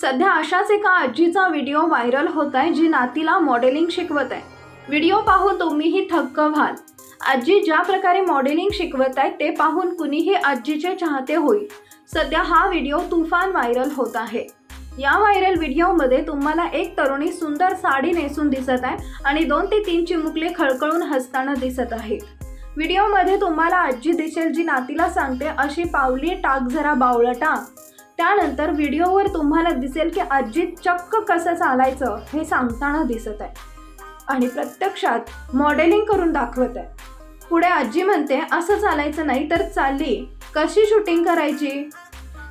सध्या अशाच एका आजीचा व्हिडिओ व्हायरल होत आहे जी नातीला मॉडेलिंग शिकवत आहे. व्हिडिओ पाहून तुम्हीही थक्क व्हाल. आजी ज्या प्रकारे मॉडेलिंग शिकवत आहे ते पाहून कुणीही आजीचे चाहते होईल. सध्या हा व्हिडिओ तुफान व्हायरल होत आहे. या व्हायरल व्हिडिओमध्ये तुम्हाला एक तरुणी सुंदर साडी नेसून दिसत आहे आणि दोन ते तीन चिमुकले खळखळून हसताना दिसत आहेत. व्हिडिओमध्ये तुम्हाला आजी दिसेल जी नातीला सांगते अशी पावली टाक जरा बावळटा. त्यानंतर व्हिडिओवर तुम्हाला दिसेल की अजित चक्क कसं चालायचं हे सांगताना दिसत आहे. आणि प्रत्यक्षात मॉडेलिंग करून दाखवत आहे. पुढे आजी म्हणते असं चालायचं नाही तर चालली. कशी शूटिंग करायची?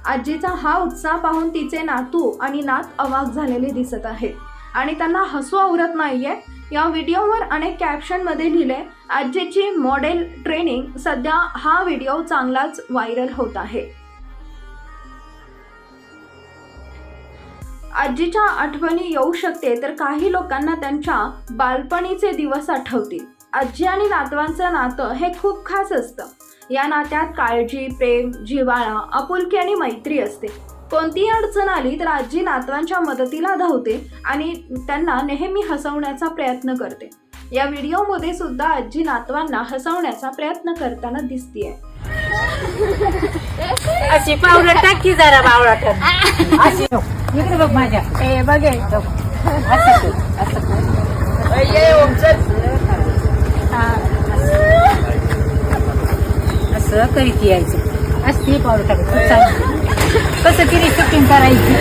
आजीचा हा उत्साह पाहून तिचे नातू आणि नात अवाक झालेले दिसत आहेत. आणि त्यांना हसू आवरत नाहीये. या व्हिडिओवर अनेक कॅप्शनमध्ये लिहिले आजीची मॉडेल ट्रेनिंग सध्या हा व्हिडिओ चांगलाच व्हायरल होत आहे. आजीच्या आठवणी येऊ शकते तर काही लोकांना त्यांच्या बालपणीचे दिवस आठवतील. आजी आणि नातवांचं नातं हे खूप खास असतं. या नात्यात काळजी प्रेम जिव्हाळा आपुलकी आणि मैत्री असते. कोणतीही अडचण आली तर आजी नातवांच्या मदतीला धावते आणि त्यांना नेहमी हसवण्याचा प्रयत्न करते. या व्हिडिओमध्ये सुद्धा आजी नातवांना हसवण्याचा प्रयत्न करताना दिसतीये. अशी पावलं टाकी जरा बावळा अशी इकडे बघ माझ्या. ए बघे असं कर, असं कर. हा, असं. असं करीत यायचं. असं ती पावलं चांगलं कसं तिने शूटिंग करायची?